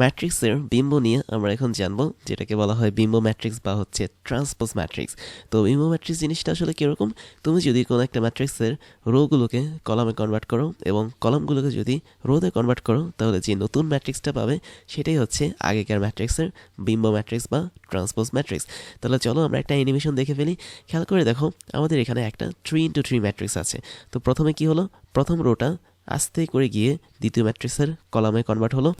ম্যাট্রিক্সের বিম্ব নিয়ে আমরা এখন জানব, যেটাকে বলা হয় বিম্ব ম্যাট্রিক্স বা হচ্ছে ট্রান্সপোজ ম্যাট্রিক্স। তো বিম্ব ম্যাট্রিক্স জিনিসটা আসলে কীরকম? তুমি যদি কোনো একটা ম্যাট্রিক্সের রোগুলোকে কলামে কনভার্ট করো এবং কলামগুলোকে যদি রোতে কনভার্ট করো, তাহলে যে নতুন ম্যাট্রিক্সটা পাবে সেটাই হচ্ছে আগেকার ম্যাট্রিক্সের বিম্ব ম্যাট্রিক্স বা ট্রান্সপোজ ম্যাট্রিক্স। তাহলে চলো আমরা একটা অ্যানিমেশন দেখে ফেলি। খেয়াল করে দেখো, আমাদের এখানে একটা থ্রি ইন্টু থ্রি ম্যাট্রিক্স আছে। তো প্রথমে কি হলো? প্রথম রোটা আস্তে করে গিয়ে দ্বিতীয় ম্যাট্রিক্সের কলামে কনভার্ট হলো।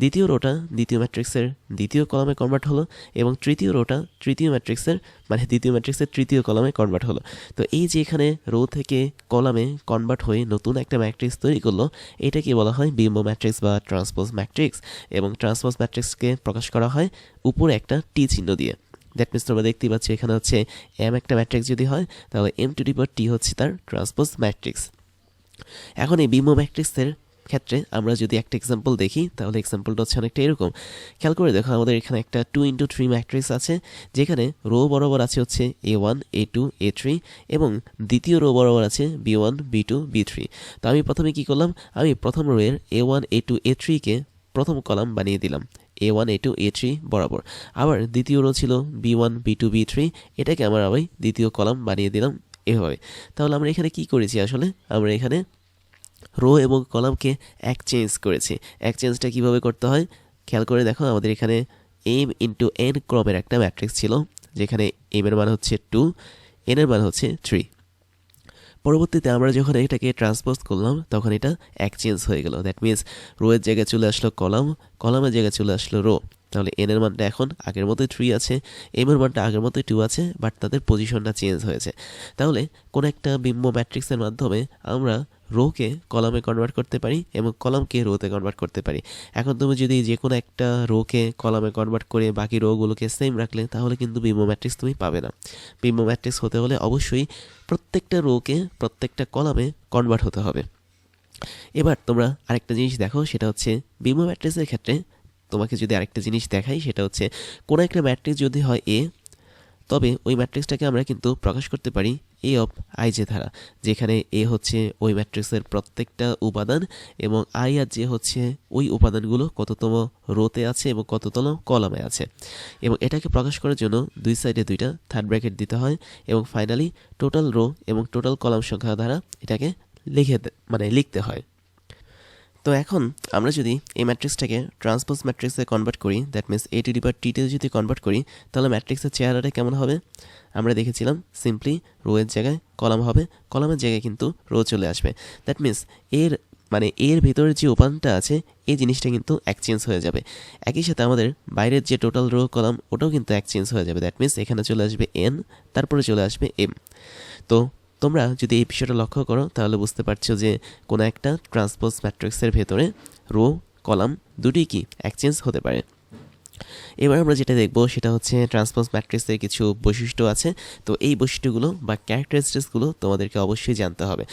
দ্বিতীয় রোটা দ্বিতীয় ম্যাট্রিক্সের দ্বিতীয় কলামে কনভার্ট হলো এবং তৃতীয় রোটা তৃতীয় ম্যাট্রিক্সের মানে দ্বিতীয় ম্যাট্রিক্সের তৃতীয় কলামে কনভার্ট হলো। তো এই যে এখানে রো থেকে কলামে কনভার্ট হয়ে নতুন একটা ম্যাট্রিক্স তৈরি করল, এটাকে বলা হয় বিম্ব ম্যাট্রিক্স বা ট্রান্সপোজ ম্যাট্রিক্স এবং ট্রান্সপোজ ম্যাট্রিক্সকে প্রকাশ করা হয় উপরে একটা টি চিহ্ন দিয়ে। দ্যাট মিনস তোমরা দেখতেই পাচ্ছি এখানে হচ্ছে এম একটা ম্যাট্রিক্স যদি হয়, তাহলে M to the power T হচ্ছে তার ট্রান্সপোজ ম্যাট্রিক্স এখন এই বিম্ব ম্যাট্রিক্সের ক্ষেত্রে আমরা যদি একটা এক্সাম্পল দেখি, তাহলে এক্সাম্পলটা হচ্ছে অনেকটা এরকম। খেয়াল করে দেখো, আমাদের এখানে একটা টু ইন্টু থ্রি ম্যাট্রিক্স আছে, যেখানে রো বরাবর আছে হচ্ছে A one A two A three এবং দ্বিতীয় রো বরাবর আছে B one B two B three তো আমি প্রথমে কি করলাম? আমি প্রথম রোয়ের এ ওয়ান এ টু এ থ্রিকে প্রথম কলাম বানিয়ে দিলাম। A one A two A three বরাবর। আবার দ্বিতীয় রো ছিল B one B two B three এটাকে আমার আবার দ্বিতীয় কলাম বানিয়ে দিলাম। এভাবে তাহলে আমরা এখানে কি করেছি আসলে? আমরা এখানে রো এবং কলামকে এক্সচেঞ্জ করেছি। এক্সচেঞ্জটা কীভাবে করতে হয়? খেয়াল করে দেখো, আমাদের এখানে এম ইন্টু এন ক্রমের একটা ম্যাট্রিক্স ছিল, যেখানে এম এর মান হচ্ছে টু এন এর মান হচ্ছে থ্রি পরবর্তীতে আমরা যখন এটাকে ট্রান্সপোজ করলাম, তখন এটা এক্সচেঞ্জ হয়ে গেল। দ্যাট মিনস রো এর জায়গায় চলে আসলো কলাম কলামের জায়গায় চলে আসলো রো তাহলে এন এর মানটা এখন আগের মতোই থ্রি আছে এম এর মানটা আগের মতোই টু আছে বাট তাদের পজিশনটা চেঞ্জ হয়েছে। তাহলে কোন একটা বিম্ব ম্যাট্রিক্সের মাধ্যমে আমরা রোকে কলামে কনভার্ট করতে পারি এবং কলামকে রোতে কনভার্ট করতে পারি। এখন তুমি যদি যে কোনো একটা রোকে কলামে কনভার্ট করে বাকি রোগুলোকে সেম রাখলে, তাহলে কিন্তু বিম্ব ম্যাট্রিক্স তুমি পাবে না। বিম্ব ম্যাট্রিক্স হতে হলে অবশ্যই প্রত্যেকটা রোকে প্রত্যেকটা কলামে কনভার্ট হতে হবে। এবার তোমরা আরেকটা জিনিস দেখো, সেটা হচ্ছে বিম্ব ম্যাট্রিক্সের ক্ষেত্রে তোমাকে যদি আরেকটা জিনিস দেখাই, সেটা হচ্ছে কোনো একটা ম্যাট্রিক্স যদি হয় এ তবে ওই ম্যাট্রিক্সটাকে আমরা কিন্তু প্রকাশ করতে পারি এ অফ আই জে ধারা, যেখানে এ হচ্ছে ওই ম্যাট্রিক্সের প্রত্যেকটা উপাদান এবং আই আর জে হচ্ছে ওই উপাদানগুলো কততম রোতে আছে এবং কততম কলামে আছে। এবং এটাকে প্রকাশ করার জন্য দুই সাইডে দুইটা থার্ড ব্র্যাকেট দিতে হয় এবং ফাইনালি টোটাল রো এবং টোটাল কলাম সংখ্যা দ্বারা এটাকে লিখে মানে লিখতে হয়। তো এখন আমরা যদি এই ম্যাট্রিক্সটাকে ট্রান্সপোজ ম্যাট্রিক্সে কনভার্ট করি that means A T the power টিতে যদি কনভার্ট করি, তাহলে ম্যাট্রিক্সের চেহারাটা কেমন হবে? আমরা দেখেছিলাম সিম্পলি রোয়ের জায়গায় কলাম হবে, কলামের জায়গায় কিন্তু রো চলে আসবে। দ্যাট মিনস এর মানে এর ভেতরের যে উপাদানটা আছে, এই জিনিসটা কিন্তু এক্সচেঞ্জ হয়ে যাবে। একই সাথে আমাদের বাইরের যে টোটাল রো কলাম, ওটাও কিন্তু এক্সচেঞ্জ হয়ে যাবে। দ্যাট মিনস এখানে চলে আসবে এন তারপরে চলে আসবে এম তো তোমরা যদি এই বিষয়টা লক্ষ্য করো, তাহলে বুঝতে পারছ যে কোনো একটা ট্রান্সপোজ ম্যাট্রিক্সের ভেতরে রো কলাম দুটি কি এক্সচেঞ্জ হতে পারে। এবার আমরা যেটা দেখব সেটা হচ্ছে ট্রান্সপোজ ম্যাট্রিক্সের কিছু বৈশিষ্ট্য আছে। তো এই বৈশিষ্ট্যগুলো বা ক্যারেক্টারিস্টিক্সগুলো তোমাদেরকে অবশ্যই জানতে হবে।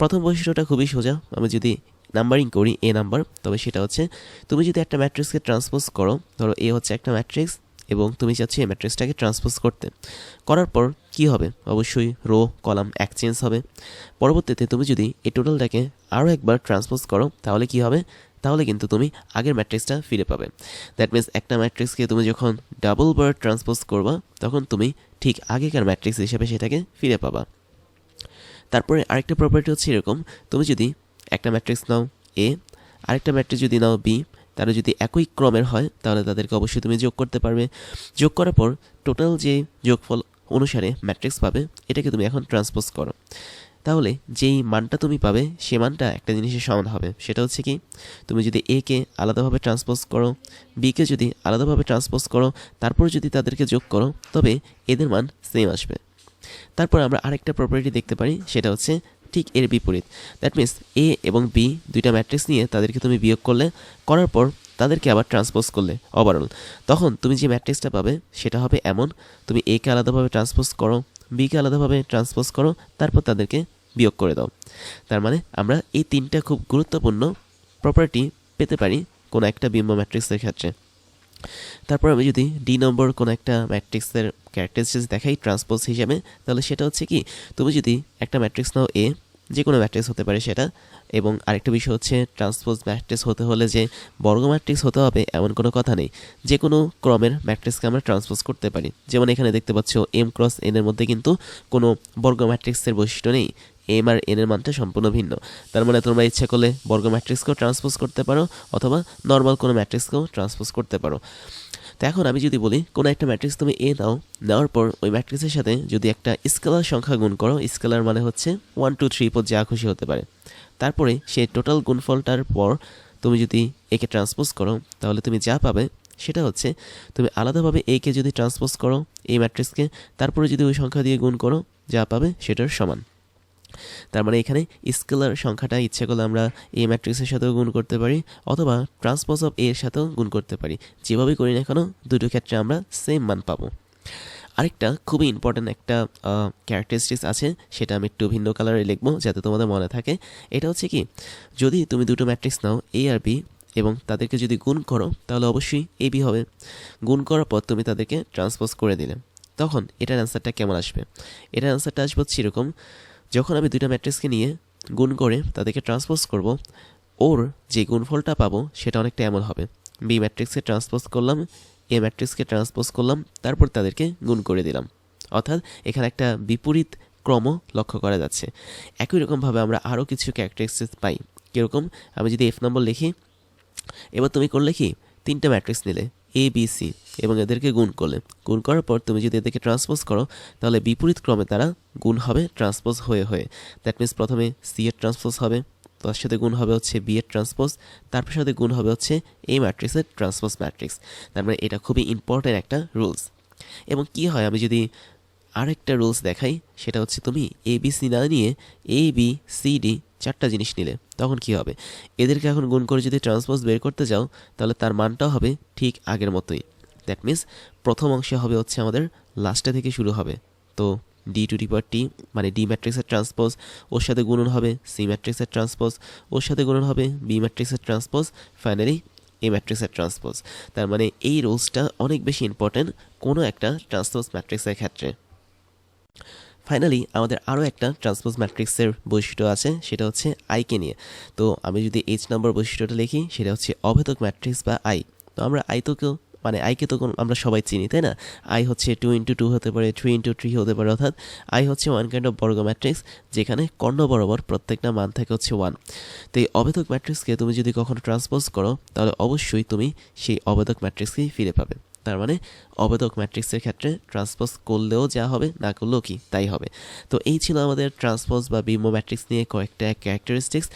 প্রথম বৈশিষ্ট্যটা খুবই সোজা, আমি যদি নাম্বারিং করি এ নাম্বার তবে সেটা হচ্ছে তুমি যদি একটা ম্যাট্রিক্সকে ট্রান্সপোজ করো, ধরো এ হচ্ছে একটা ম্যাট্রিক্স এবং তুমি চাচ্ছ এই ম্যাট্রিক্সটাকে ট্রান্সপোজ করতে। করার পর কি হবে? অবশ্যই রো, কলাম এক্সচেঞ্জ হবে। পরবর্তীতে তুমি যদি এই টোটালটাকে আরও একবার ট্রান্সপোজ করো, তাহলে কি হবে? তাহলে কিন্তু তুমি আগের ম্যাট্রিক্সটা ফিরে পাবে। দ্যাট মিনস একটা ম্যাট্রিক্সকে তুমি যখন ডাবল বার ট্রান্সপোজ করবা, তখন তুমি ঠিক আগেকার ম্যাট্রিক্স হিসেবে সেটাকে ফিরে পাবা। তারপরে আরেকটা প্রপার্টি হচ্ছে এরকম, তুমি যদি একটা ম্যাট্রিক্স নাও এ আরেকটা ম্যাট্রিক্স যদি নাও বি তারা যদি একই ক্রমের হয়, তাহলে তাদেরকে অবশ্যই তুমি যোগ করতে পারবে। যোগ করার পর টোটাল যে যোগফল অনুসারে ম্যাট্রিক্স পাবে, এটাকে তুমি এখন ট্রান্সপোজ করো। তাহলে যেই মানটা তুমি পাবে, সে মানটা একটা জিনিসের সমান হবে। সেটা হচ্ছে কি, তুমি যদি এ কে আলাদাভাবে ট্রান্সপোজ করো বিকে যদি আলাদাভাবে ট্রান্সপোজ করো, তারপর যদি তাদেরকে যোগ করো, তবে এদের মান সেম আসবে। তারপর আমরা আরেকটা প্রপার্টি দেখতে পারি, সেটা হচ্ছে ঠিক এর বিপরীত। দ্যাট মিনস এ এবং বি দুইটা ম্যাট্রিক্স নিয়ে তাদেরকে তুমি বিয়োগ করলে, করার পর তাদেরকে আবার ট্রান্সপোজ করলে ওভারঅল তখন তুমি যে ম্যাট্রিক্সটা পাবে সেটা হবে এমন, তুমি এ কে আলাদাভাবে ট্রান্সপোজ করো বিকে আলাদাভাবে ট্রান্সপোজ করো, তারপর তাদেরকে বিয়োগ করে দাও। তার মানে আমরা এই তিনটা খুব গুরুত্বপূর্ণ প্রপার্টি পেতে পারি কোনো একটা বিম্ব ম্যাট্রিক্সের ক্ষেত্রে। তারপর আমি যদি ডি নম্বর কোনো একটা ম্যাট্রিক্সের ক্যারেক্টারিস্টিক্স দেখাই ট্রান্সপোজ হিসাবে, তাহলে সেটা হচ্ছে কি, তুমি যদি একটা ম্যাট্রিক্স নাও এ যে কোনো ম্যাট্রিক্স হতে পারে সেটা, এবং আরেকটা বিষয় হচ্ছে ট্রান্সপোজ ম্যাট্রিক্স হতে হলে যে বর্গ ম্যাট্রিক্স হতে হবে, এমন কোনো কথা নেই। যে কোনো ক্রমের ম্যাট্রিক্সকে আমরা ট্রান্সপোজ করতে পারি। যেমন এখানে দেখতে পাচ্ছ এম ক্রস এন এর মধ্যে কিন্তু কোনো বর্গ ম্যাট্রিক্সের বৈশিষ্ট্য নেই। এম আর এন এর মানটা সম্পূর্ণ ভিন্ন। তার মানে তোমরা ইচ্ছা করলে বর্গ ম্যাট্রিক্সকেও ট্রান্সপোজ করতে পারো অথবা নর্মাল কোনো ম্যাট্রিক্সকেও ট্রান্সপোজ করতে পারো। তো এখন আমি যদি বলি, কোনো একটা ম্যাট্রিক্স তুমি এ নাও, নেওয়ার পর ওই ম্যাট্রিক্সের সাথে যদি একটা স্কেলার সংখ্যা গুণ করো স্কেলার মানে হচ্ছে ওয়ান টু থ্রি পর যা খুশি হতে পারে। তারপরে সেই টোটাল গুণফলটার পর তুমি যদি একে ট্রান্সপোজ করো, তাহলে তুমি যা পাবে সেটা হচ্ছে তুমি আলাদাভাবে একে যদি ট্রান্সপোজ করো, এই ম্যাট্রিক্সকে তারপরে যদি ওই সংখ্যা দিয়ে গুণ করো, যা পাবে সেটার সমান। তার মানে এখানে স্কেলার সংখ্যাটা ইচ্ছে করলে আমরা এ ম্যাট্রিক্সের সাথেও গুণ করতে পারি, অথবা ট্রান্সপোজ অফ এর সাথেও গুণ করতে পারি। যেভাবেই করি না কেন, দুটো ক্ষেত্রে আমরা সেম মান পাবো। আরেকটা খুবই ইম্পর্ট্যান্ট একটা ক্যারেক্টারিস্টিক্স আছে, সেটা আমি একটু ভিন্ন কালারে লিখব যাতে তোমাদের মনে থাকে। এটা হচ্ছে কি, যদি তুমি দুটো ম্যাট্রিক্স নাও এ আর বি এবং তাদেরকে যদি গুণ করো, তাহলে অবশ্যই এ বি হবে। গুণ করার পর তুমি তাদেরকে ট্রান্সপোজ করে দিলে। তখন এটার অ্যান্সারটা কেমন আসবে? এটার অ্যান্সারটা আসবে হচ্ছে এরকম যখন আমি দুইটা ম্যাট্রিক্সকে নিয়ে গুণ করে তাদেরকে ট্রান্সপোজ করব, ওর যে গুণফলটা পাবো সেটা অনেকটা এমন হবে। বি ম্যাট্রিক্সকে ট্রান্সপোজ করলাম এ ম্যাট্রিক্সকে ট্রান্সপোজ করলাম, তারপর তাদেরকে গুণ করে দিলাম। অর্থাৎ এখানে একটা বিপরীত ক্রম লক্ষ্য করা যাচ্ছে। একই রকমভাবে আমরা আরও কিছু ক্যারেক্টারিস্টিক্স পাই। কীরকম? আমি যদি এফ নম্বর লিখি, এবার তুমি করলে কি? তিনটে ম্যাট্রিক্স নিলে এ বি সি এবং এদেরকে গুণ করলে। গুণ করার পর তুমি যদি এদেরকে ট্রান্সপোজ করো, তাহলে বিপরীত ক্রমে তারা গুণ হবে ট্রান্সপোজ হয়ে হয়ে। দ্যাট মিনস প্রথমে সি এর ট্রান্সপোজ হবে, তার সাথে গুণ হবে হচ্ছে বি এর ট্রান্সপোজ তারপর সাথে গুণ হবে হচ্ছে এ ম্যাট্রিক্সের ট্রান্সপোজ ম্যাট্রিক্স তার মানে এটা খুবই ইম্পর্ট্যান্ট একটা রুলস এবং কি হয়, আমি যদি আরেকটা রুলস দেখাই, সেটা হচ্ছে তুমি এ বি সি না নিয়ে এ বি সি ডি চারটা জিনিস নিলে, তখন কি হবে? এদেরকে এখন গুণ করে যদি ট্রান্সপোজ বের করতে যাও, তাহলে তার মানটাও হবে ঠিক আগের মতোই। দ্যাট মিন্স প্রথম অংশে হবে হচ্ছে আমাদের লাস্টে থেকে শুরু হবে। তো ডি টু ডি টি মানে ডি ম্যাট্রিক্সের ট্রান্সপোজ ওর সাথে গুণন হবে সি ম্যাট্রিক্সের ট্রান্সপোজ ওর সাথে গুণন হবে বি ম্যাট্রিক্সের ট্রান্সপোজ ফাইনালি এ ম্যাট্রিক্সের ট্রান্সপোজ তার মানে এই রুলসটা অনেক বেশি ইম্পর্ট্যান্ট কোনো একটা ট্রান্সপোজ ম্যাট্রিক্সের ক্ষেত্রে। ফাইনালি আমাদের আরও একটা ট্রান্সপোজ ম্যাট্রিক্সের বৈশিষ্ট্য আছে, সেটা হচ্ছে আইকে নিয়ে। তো আমি যদি এইচ নাম্বার বৈশিষ্ট্যটা লিখি, সেটা হচ্ছে অভেদক ম্যাট্রিক্স বা আই তো আমরা আই তোকেও মানে আইকে তো আমরা সবাই চিনি, তাই না? আই হচ্ছে টু ইন্টু টু হতে পারে থ্রি ইন্টু থ্রি হতে পারে, অর্থাৎ আই হচ্ছে ওয়ান কাইন্ড অফ বর্গ ম্যাট্রিক্স যেখানে কর্ণ বরাবর প্রত্যেকটা মান থাকে হচ্ছে ওয়ান তো এই অবেদক ম্যাট্রিক্সকে তুমি যদি কখনো ট্রান্সপোজ করো, তাহলে অবশ্যই তুমি সেই অবেদক ম্যাট্রিক্সকেই ফিরে পাবে। তার মানে অবেদক ম্যাট্রিক্সের ক্ষেত্রে ট্রান্সপোজ করলেও যা হবে, না করলেও কি, তাই হবে। তো এই ছিল আমাদের ট্রান্সপোজ বা বিমো ম্যাট্রিক্স নিয়ে কয়েকটা ক্যারেক্টারিস্টিক্স